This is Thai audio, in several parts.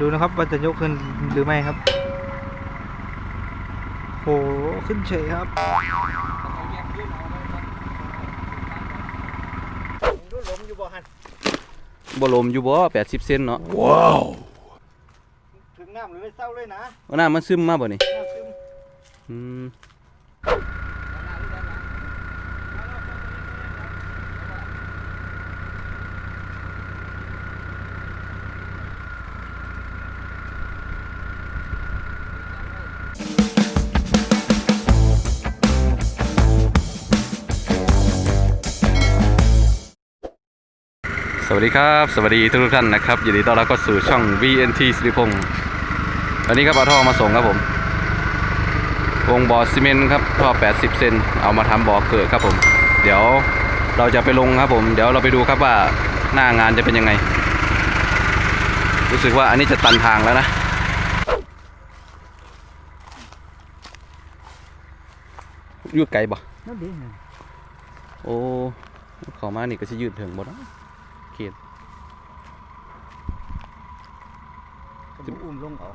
ดูนะครับว่าจะยกขึ้นหรือไม่ครับ โหขึ้นเฉยครับดูลมอยู่บ่ฮันบ่ลมอยู่บ่80เซนเนาะ ว้าว ถึงน้ำหรือเศร้าเลยนะเอาน้ามันซึมมาบ่นี่น้ำซึมอืม วัสดีครับ สวัสดีทุกๆท่านนะครับยินดีต้อนรับเข้าสู่ช่อง VNT สิริพงศ์วันนี้ครับเอาท่อมาส่งครับผมวงบ่อซีเมนต์ครับท่อ 80 เซนเอามาทำบ่อเกิดครับผม เดี๋ยวเราจะไปลงครับผม เดี๋ยวเราไปดูครับว่าหน้างานจะเป็นยังไง รู้สึกว่าอันนี้จะตันทางแล้วนะอยู่ไกลบ่นั่นดิโอ้เขอมานี่ก็สิยืดถึงบ่เนาะ เขตจะอุ้มลงเอา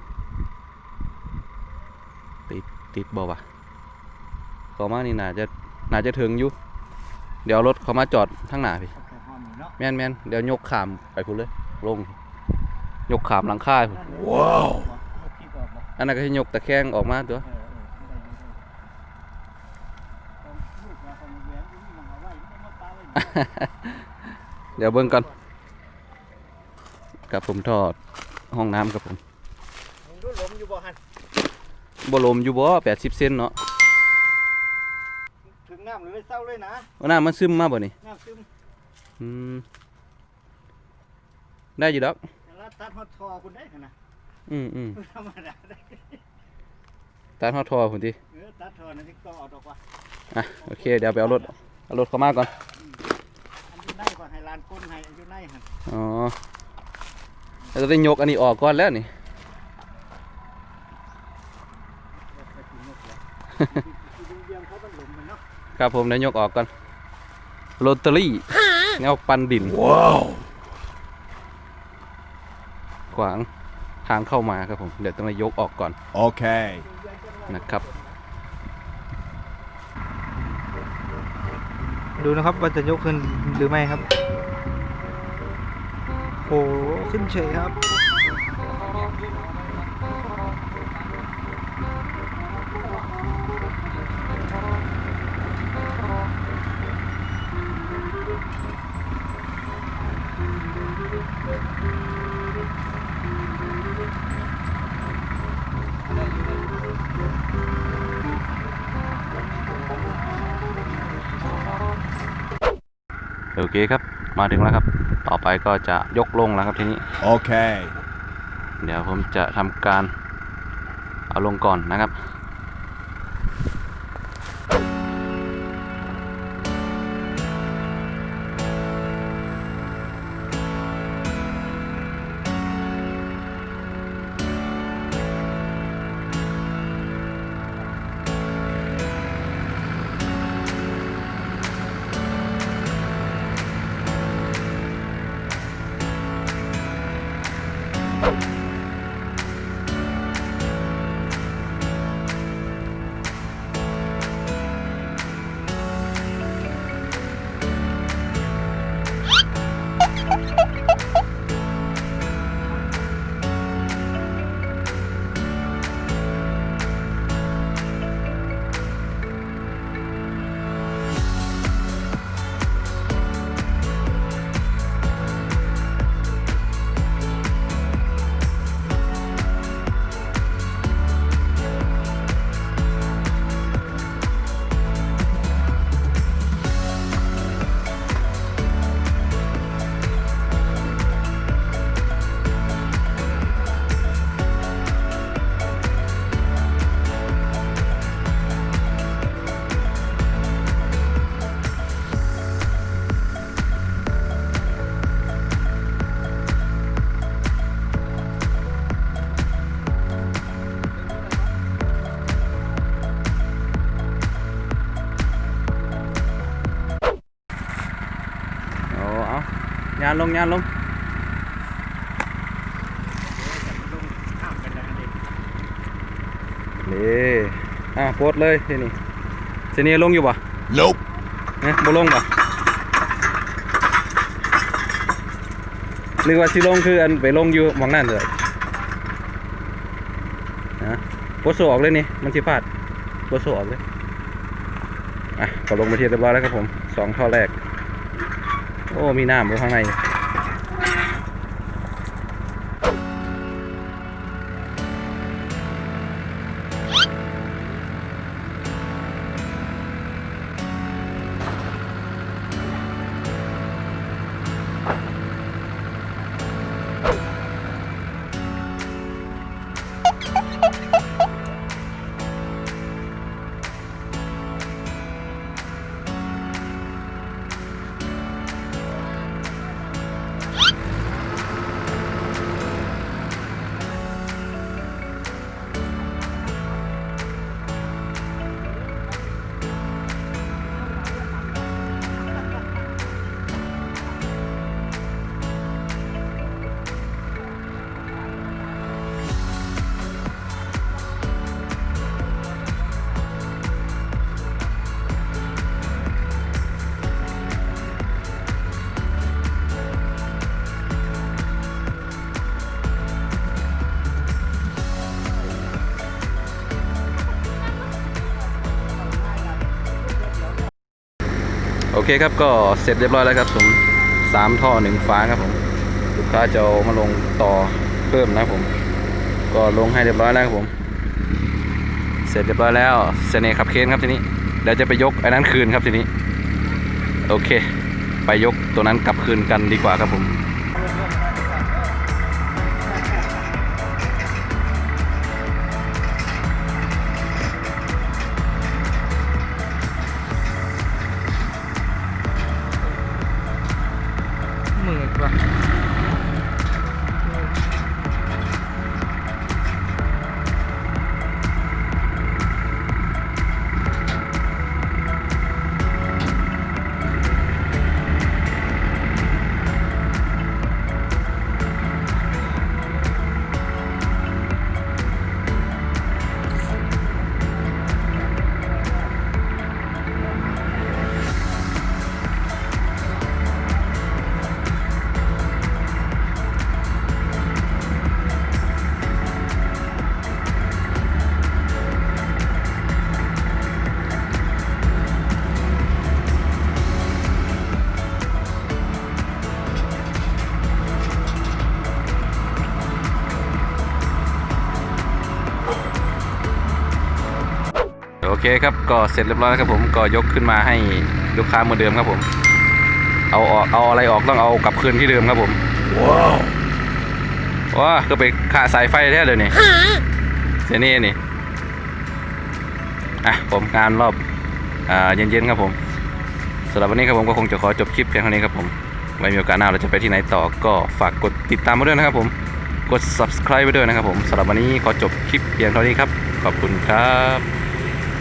ติดติดบ่วะเขอมานี่น่าจะน่าจะถึงอยู่ เดี๋ยวรถเขามาจอดทางหน้าพี่เอาแค่ห้อมนี่เนาะแม่นแม่นเดี๋ยวยกขามไปพุ่นเลยลง ยกขามหลังคาพุ่นว้าวพี่ก็บอกอันนั้นก็ให้ยกตะแคงออกมาตัว เออเออได้อยู่ได้อยู่ของลูกเราของแหวนอยู่นี่มันเอาไว้ไม่มาปาไว้นี่เดี๋ยวเบิ่งก่อนกับผมทอดห้องน้ำครับผมดูลมอยู่บ่ฮันบ่ลมอยู่บ่80เซนเนาะถึงน้ำหรือเศร้าเลยนะเอาน้ามันซึมมาบ่นี่น้ำซึมอืมได้อยู่ดอกแล้วตัดฮอดทอคุณได้ขนาดอืมอืมธรรมดาได้ตัดฮอดทอพุ่นติเออตัดทอนะที่ก็เอาดอกว่าอะโอเคเดี๋ยวไปเอารถเอารถเข้ามาก่อน อันอยู่ในก็ให้ลานก้นให้อันอยู่ในหัน อ๋อเราจะได้ยกอันนี้ออกก่อนแล้วนี่ไปกินนกแล้วดูเยี่ยมเขามันหลุมมันเนาะครับผมเดี๋ยวยกออกก่อนโรตเตอรี่แนวปันดิน ว้าว ขวางทางเข้ามาครับผม เดี๋ยวต้องไปยกออกก่อน Okay. นะครับ ดูนะครับว่าจะยกขึ้นหรือไม่ครับ โหขึ้นเฉยครับ โอเคครับ มาถึงแล้วครับ ต่อไปก็จะยกลงแล้วครับทีนี้ Okay. เดี๋ยวผมจะทำการเอาลงก่อนนะครับานลงงานลงนี่อะโพสเลยทีนี้ทีนี้ลงอยู่ปะลงนะบ่ลงปะนึกว่าที่ลงคืออันไปลงอยู่มองนั่นเลยนะโคตรสออกเลยนี่มันสิพลาดโคตรสออกเลยอะก็ลงมาเทียบเรียบร้อยแล้วครับผมสองท่อแรก โอ้มีน้ำอยู่ข้างใน เคครับก็เสร็จเรียบร้อยแล้วครับผมสามท่อหนึ่งฟ้าครับผมลูกค้าจะมาลงต่อเพิ่มนะผม ก็ลงให้เรียบร้อยแล้วครับผม เสร็จเรียบร้อยแล้วเสน่ห์ขับเคนครับทีนี้เดี๋ยวจะไปยกไอ้นั้นคืนครับทีนี้ โอเค ไปยกตัวนั้นกลับคืนกันดีกว่าครับผม โอเคครับก็เสร็จเรียบร้อยแล้วครับผมก็ยกขึ้นมาให้ลูกค้าเหมือนเดิมครับผม เอาออกเอาอะไรออกต้องเอากลับคืนที่เดิมครับผม Wow. ว้าก็ไปขาสายไฟแท้เลยนี่เสียนี่นี่อะผมงานรอบอ่าเย็นๆครับผมสำหรับวันนี้ครับผมก็คงจะขอจบคลิปเพียงเท่านี้ครับผมไว้มีโอกาสหน้าเราจะไปที่ไหนต่อก็ฝากกดติดตามมาด้วยนะครับผมกด subscribe ไปด้วยนะครับผมสำหรับวันนี้ขอจบคลิปเพียงเท่านี้ครับ ขอบคุณครับ